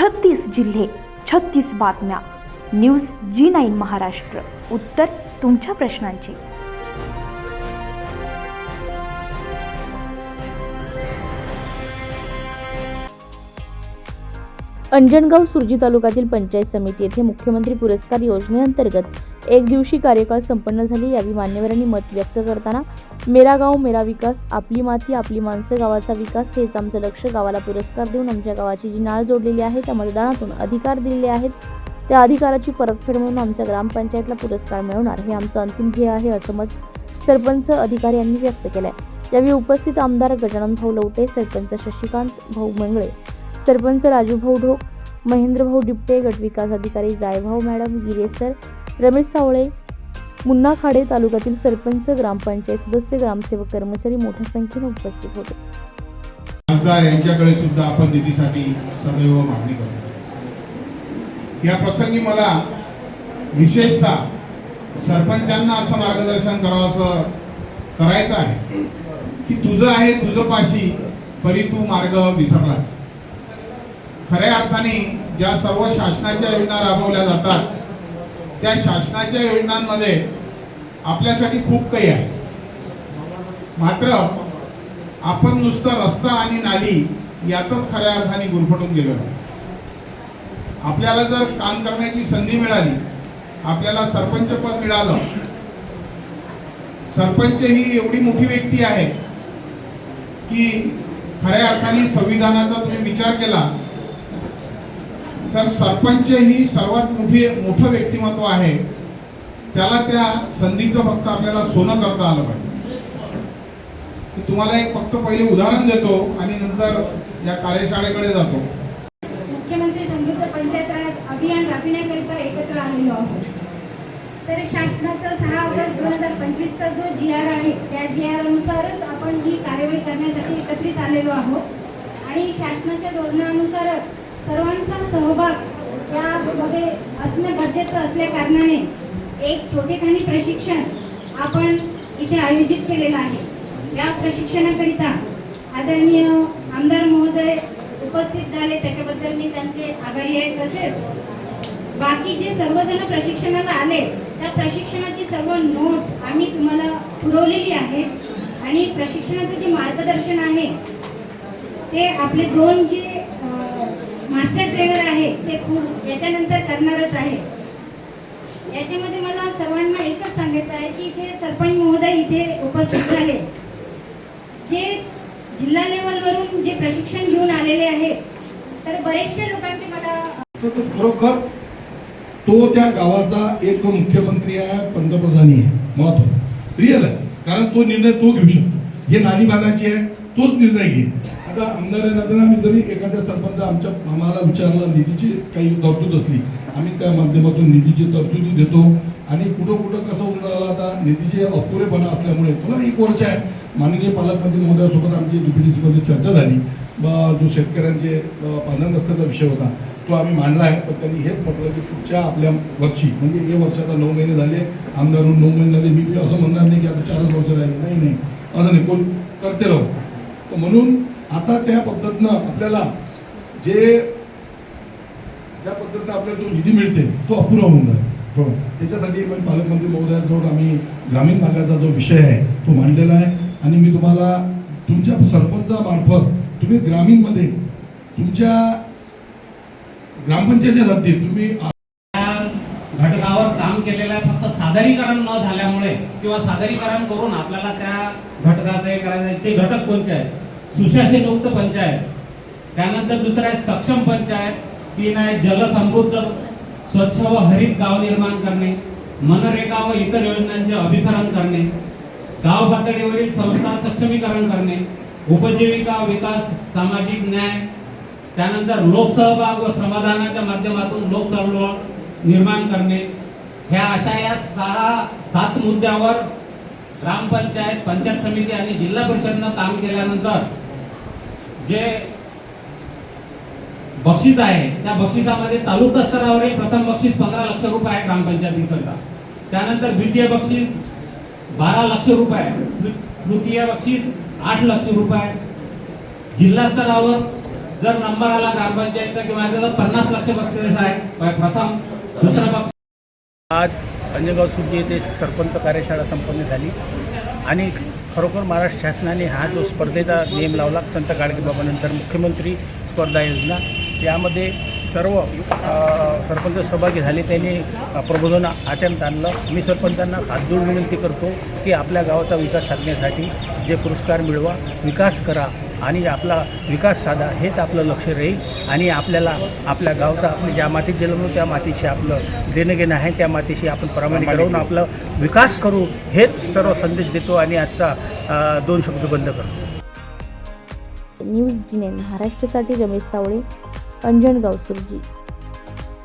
छत्तीस जिल्हे छत्तीस बातम्या. News G nine Maharashtra. उत्तर तुमच्या प्रश्नांची. अंजनगाव सुरजी तालुक्यातील पंचायत समिती येथे मुख्यमंत्री पुरस्कार योजनेअंतर्गत एक दिवशी कार्यकाळ संपन्न झाली यावेळी मान्यवरांनी मत व्यक्त करताना मेरा गाव मेरा विकास आपली माती आपली माणसं गावाचा विकास हेच आमचं लक्ष. गावाला पुरस्कार देऊन आमच्या गावाची जी नाळ जोडलेली आहे त्या मतदानातून अधिकार दिलेले आहेत. त्या अधिकाराची परतफेड म्हणून आमच्या ग्रामपंचायतला पुरस्कार मिळवणार हे आमचं अंतिम ध्येय आहे असं मत सरपंच अधिकारी यांनी व्यक्त केलंय. यावेळी उपस्थित आमदार गजानन भाऊ लवटे सरपंच शशिकांत भाऊ मंगळे सरपंच राजू भाऊ ढोक महेंद्र भाऊ डिपटे गटविकास अधिकारी जायभाऊ मॅडम गिरेसर रमेश सावळे मुन्ना खाडे तालुक्यातील सरपंच ग्रामपंचायत सदस्य ग्रामसेवक कर्मचारी मोठ्या संख्येने उपस्थित होते. खासदार यांच्याकडे सुद्धा आपण निधीसाठी सदैव मागणी करतो. या प्रसंगी मला विशेषतः सरपंचांना असं मार्गदर्शन करावं असं करायचं आहे की तुझं आहे तुझं पाशी परी तू मार्ग विसरलास. खऱ्या अर्थाने ज्या सर्व शासनाच्या योजना राबवल्या जातात त्या शासनाच्या योजनांमध्ये आपल्यासाठी खूप काही आहे. मात्र आपण नुसतं रस्ता आणि नाली यातच खऱ्या अर्थाने गुरफटून गेलो आपल्याला जर काम करण्याची संधी मिळाली आपल्याला सरपंच पद मिळालं सरपंच ही एवढी मोठी व्यक्ती आहे की खऱ्या अर्थाने संविधानाचा तुम्ही विचार केला तर सरपंच ही सर्वात मोठी मोठं व्यक्तिमत्व आहे. त्याला त्या संधीचं फक्त आपल्याला सोनं करता आलं पाहिजे. तुम्हाला एक फक्त पहिले उदाहरण देतो आणि नंतर या कार्यशाळेकडे जातो. मुख्यमंत्री समृद्ध पंचायत राज अभियान राबविण्याकरिता एकत्र आलेलो आहोत. तर शासनाचा सहा ऑगस्ट दोन हजार पंचवीसचा जो जी आर आहे त्या जी आर अनुसारच आपण ही कार्यवाही करण्यासाठी एकत्रित आलेलो आहोत. आणि शासनाच्या धोरणानुसारच सर्वांचा सहभाग यामध्ये असणं गरजेचं असल्या कारणाने एक छोटेखानी प्रशिक्षण आपण इथे आयोजित केलेलं आहे. या प्रशिक्षणाकरिता आदरणीय आमदार महोदय उपस्थित झाले. त्याच्याबद्दल मी त्यांचे आभारी आहे. तसेच बाकी जे सर्वजण प्रशिक्षणाला आले त्या प्रशिक्षणाची सर्व नोट्स आम्ही तुम्हाला पुरवलेली आहे. आणि प्रशिक्षणाचं जे मार्गदर्शन आहे ते आपले दोन जे मास्टर ट्रेनर आहे ते खूप याच्यानंतर करणारच आहे. याच्यामध्ये मला सर्वांना एकच सांगायचं आहे की जे सरपंच महोदय इथे उपस्थित झाले जे जिल्हा लेवलवरून जे प्रशिक्षण घेऊन आलेले आहेत तर बरेचशे लोकांचे मला खरोखर तो त्या गावाचा एक मुख्यमंत्री आहे पंतप्रधानी आहे महत्त्वाचा. रिअल आहे. कारण तो निर्णय तो घेऊ शकतो. हे नाणी भागाची आहे तोच निर्णय घेईल. आता आमदार येणार आम्ही जरी एखाद्या सरपंच आमच्या आम्हाला विचारला निधीची काही तरतूद असली आम्ही त्या माध्यमातून निधीची तरतुदी देतो. आणि कुठं कुठं कसं होऊन राहिला आता निधीचे अपुरेपणा असल्यामुळे तुला एक वर्ष आहे. माननीय पालकमंत्री महोदयासोबत आमची मध्ये चर्चा झाली. जो शेतकऱ्यांचे पालन रस्त्याचा विषय होता तो आम्ही मांडला आहे. पण त्यांनी हेच म्हटलं की पुढच्या आपल्या वर्षी म्हणजे हे वर्ष आता नऊ महिने झाले आमदार होऊन नऊ महिने झाले मी असं म्हणणार नाही की आता चारच वर्ष राहिले. नाही नाही. असं नाही कोण करते राहू. तर म्हणून आता त्या पद्धतीनं आपल्याला जे ज्या पद्धतीनं आपल्याला जो निधी मिळते तो अपुरा होऊन जाईल. थोडं त्याच्यासाठी पण पालकमंत्री महोदयाजवळ आम्ही ग्रामीण भागाचा जो विषय आहे तो मांडलेला आहे. आणि मी तुम्हाला तुमच्या सरपंचामार्फत तुम्ही ग्रामीणमध्ये तुमच्या ग्रामपंचायतच्या हद्दीत तुम्ही काम केलेलं आहे. फक्त सादरीकरण न झाल्यामुळे किंवा सादरीकरण करून आपल्याला त्या घटकाचे करायचे करायचं. ते घटक कोणते आहेत? सुशासनयुक्त पंचायत. त्यानंतर दुसरं आहे सक्षम पंचायत. तीन आहे जलसमृद्ध स्वच्छ व हरित गाव निर्माण करणे मनरेगा व इतर योजनांचे अभिसरण करणे गाव पातळीवरील संस्था सक्षमीकरण करणे उपजीविका विकास सामाजिक न्याय त्यानंतर लोकसहभाग व श्रमदानाच्या माध्यमातून लोक चळवळ निर्माण करणे ह्या अशा या सहा सात मुद्द्यावर ग्रामपंचायत पंचायत समिती आणि जिल्हा परिषदनं काम केल्यानंतर जे बक्षीस आहे त्या बक्षिसामध्ये तालुका स्तरावरही प्रथम बक्षीस पंधरा लक्ष रुपये आहे ग्रामपंचायतीकरता त्यानंतर द्वितीय बक्षीस बारा लक्ष रुपये तृतीय बक्षीस आठ लक्ष रुपये जिल्हा स्तरावर जर नंबर आला ग्रामपंचायतचा किंवा पन्नास लक्ष बक्षीस आहे प्रथम दुसरा बक्षीस आज अंजनगाव सुजी येथे सरपंच कार्यशाळा संपन्न झाली. आणि खरोखर महाराष्ट्र शासनाने हा जो स्पर्धेचा नियम लावला संत गाडगेबाबानंतर मुख्यमंत्री स्पर्धा योजना यामध्ये सर्व सरपंच सहभागी झाले. त्यांनी प्रबोधन आचरणात आणलं. मी सरपंचांना हात जोडून विनंती करतो की आपल्या गावाचा विकास साधण्यासाठी जे पुरस्कार मिळवा विकास करा. आणि आपला विकास साधा हेच आपलं लक्ष राहील. आणि आपल्याला आपल्या गावचा आपण ज्या मातीत जन्मलो त्या मातीशी आपलं देणं घेणं आहे त्या मातीशी आपण प्रामाणिक राहून आपलं विकास करू हेच सर्व संदेश देतो आणि आजचा दोन शब्द बंद करतो. न्यूज जिने महाराष्ट्रासाठी रमेश सावळे अंजणगाव सुरजी